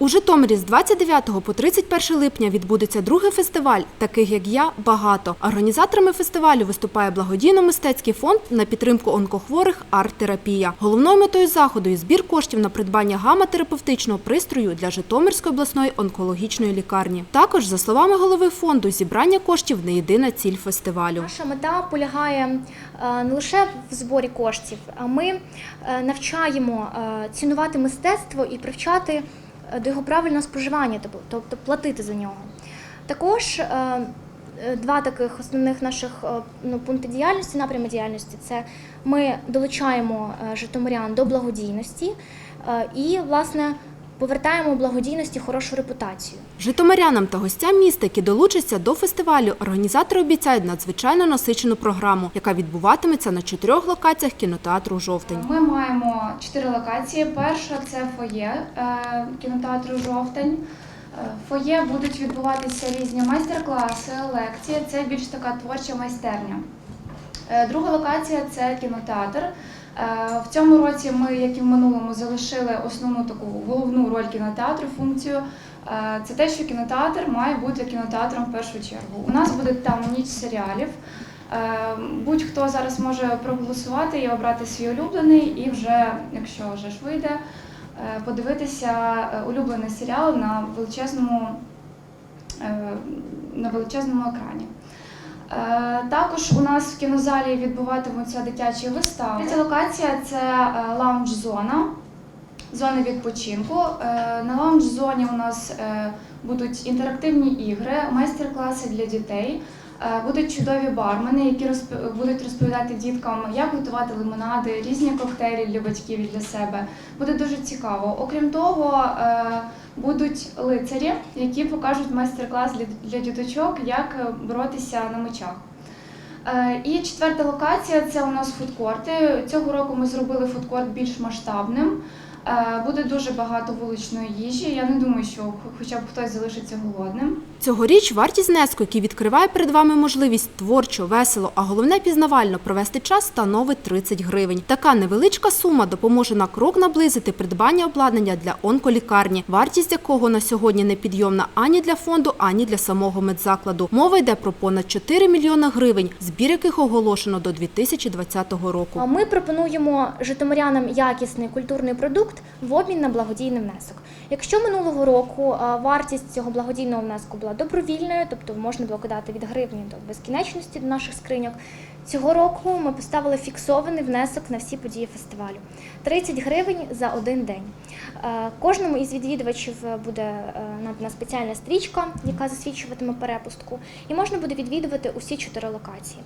У Житомирі з 29 по 31 липня відбудеться другий фестиваль, таких як я багато. Організаторами фестивалю виступає благодійно-мистецький фонд на підтримку онкохворих арт-терапія. Головною метою заходу є збір коштів на придбання гамма-терапевтичного пристрою для Житомирської обласної онкологічної лікарні. Також, за словами голови фонду, зібрання коштів не єдина ціль фестивалю. Наша мета полягає е, не лише в зборі коштів, а ми е, навчаємо е, цінувати мистецтво і привчати до його правильного споживання, тобто- тобто платити за нього. Також е, е, два таких основних наших е, ну, пункти діяльності, напрями діяльності це ми долучаємо е, житомирян до благодійності е, і, власне, повертаємо благодійності хорошу репутацію. Житомирянам та гостям міста, які долучаться до фестивалю, організатори обіцяють надзвичайно насичену програму, яка відбуватиметься на чотирьох локаціях кінотеатру Жовтень. Ми маємо чотири локації. Перша це фоє е, кінотеатру Жовтень. Е, В фоє будуть відбуватися різні майстер-класи, лекції. Це більш така творча майстерня. Е, Друга локація це кінотеатр. Цьому році ми, як і в минулому, залишили основну таку головну роль кінотеатру, функцію. Е, Це те, що кінотеатр має бути кінотеатром в першу чергу. У нас буде там ніч серіалів. Е, Будь-хто зараз може проголосувати і обрати свій улюблений, і вже, якщо вже ж вийде, е, подивитися улюблений серіал на величезному, на величезному екрані. Е, Також у нас в кінозалі відбуватимуться дитячі вистави. Третя локація це е, лаунж-зона, зона відпочинку. Е, На лаунж-зоні у нас будуть інтерактивні ігри, майстер-класи для дітей. Е, Будуть чудові бармени, які розп- будуть розповідати діткам, як готувати лимонади, різні коктейлі для батьків і для себе. Буде дуже цікаво. Окрім того, е, будуть лицарі, які покажуть майстер-клас для, діточок, як е, боротися на мечах. І четверта локація це у нас фудкорти. Цього року ми зробили фудкорт більш масштабним. Е, Буде дуже багато вуличної їжі. Я не думаю, що хоча б хтось залишиться голодним. Цьогоріч вартість внеску, який відкриває перед вами можливість творчо, весело, а головне пізнавально провести час, становить 30 гривень. Така невеличка сума допоможе на крок наблизити придбання обладнання для онколікарні, вартість якого на сьогодні не підйомна ані для фонду, ані для самого медзакладу. Мова йде про понад 4 мільйона гривень, збір яких оголошено до 2020 року. А Ми пропонуємо житомирянам якісний культурний продукт в обмін на благодійний внесок. Якщо минулого року вартість цього благодійного внеску була добровільною, тобто можна було кидати від гривні до безкінечності до наших скриньок, цього року ми поставили фіксований внесок на всі події фестивалю 30 гривень за один день. Кожному із відвідувачів буде е, надана спеціальна стрічка, яка засвідчуватиме перепустку, і можна буде відвідувати усі чотири локації.